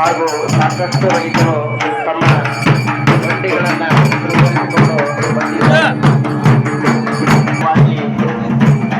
ಹಾಗೂ ಸಾಕಷ್ಟು ರೈತರು ತಮ್ಮ ಬಂಡಿಗಳನ್ನು ವಾಗಿ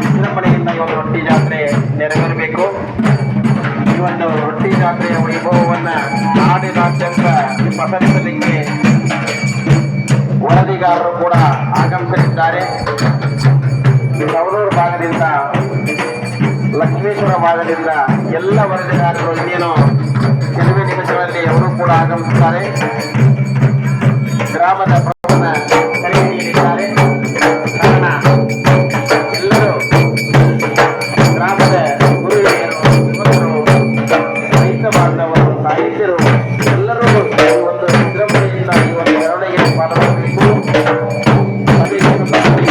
ವಿಜೃಂಭಣೆಯಿಂದ ಈ ಒಂದು ರೊಟ್ಟಿ ಜಾತ್ರೆ ನೆರವೇರಬೇಕು. ಈ ಒಂದು ರೊಟ್ಟಿ ಜಾತ್ರೆಯ ವೈಭವವನ್ನ ನಾಡಿನಾದ್ಯಂತ ಪಸರಿಸಲಿಕ್ಕೆ ವರದಿಗಾರರು ಕೂಡ ಆಗಮಿಸಲಿದ್ದಾರೆ. ಸವಣೂರು ಭಾಗದಿಂದ ಲಕ್ಷ್ಮೇಶ್ವರ ಭಾಗದಿಂದ ಎಲ್ಲ ವರದಿಗಾರರು ಇನ್ನೇನು ಗ್ರಾಮದ ಪ್ರಭುನ ಕರೆ ನೀಡಿದ್ದಾರೆ ಕಾರಣ ಎಲ್ಲರೂ ಗ್ರಾಮದ ಗುರು ಹಿರಿಯರು ಯುವಕರು, ರೈತ ಬಾಂಧವರು, ಸಾಹಿತ್ಯರು, ಎಲ್ಲರೂ ಒಂದು ವಿಜೃಂಭಣೆಯಿಂದ ಈ ಒಂದು ಮೆರವಣಿಗೆಯಲ್ಲಿ ಪಾಲ್ಗೊಳ್ಳಬೇಕು ಅದೇ ಸಂದರ್ಭದಲ್ಲಿ